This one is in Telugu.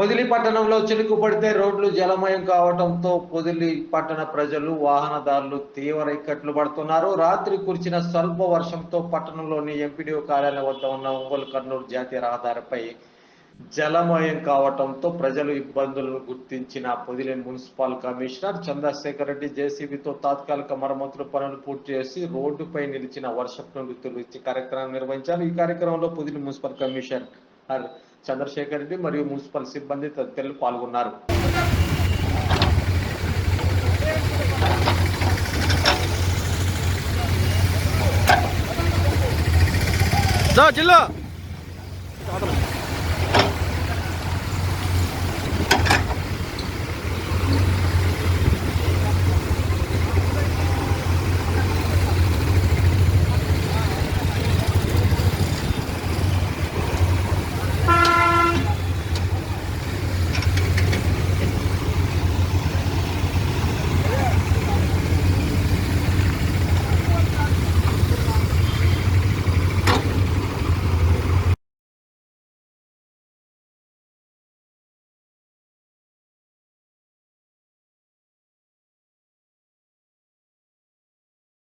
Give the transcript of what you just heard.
పొదిలి పట్టణంలో చినుకు పడితే రోడ్లు జలమయం కావడంతో పొదిలి పట్టణ ప్రజలు వాహనదారులు తీవ్ర ఇక్కట్లు పడుతున్నారు. రాత్రి కురిసిన స్వల్ప వర్షంతో పట్టణంలోని ఎంపీడీఓ కార్యాలయం వద్ద ఉన్న ఒంగోలు కర్నూలు జాతీయ రహదారిపై జలమయం కావడంతో ప్రజలు ఇబ్బందులను గుర్తించిన పొదిలి మున్సిపల్ కమిషనర్ చంద్రశేఖర్ రెడ్డి జేసీబీతో తాత్కాలిక మరమ్మతుల పనులు పూర్తి చేసి రోడ్డుపై నిలిచిన వర్షపు నుండి తొలగించే కార్యక్రమం నిర్వహించారు. ఈ కార్యక్రమంలో పొదిలి మున్సిపల్ కమిషనర్ చంద్రశేఖర్ రెడ్డి మరియు మున్సిపల్ సిబ్బంది తదితరులు పాల్గొన్నారు. జిల్లా!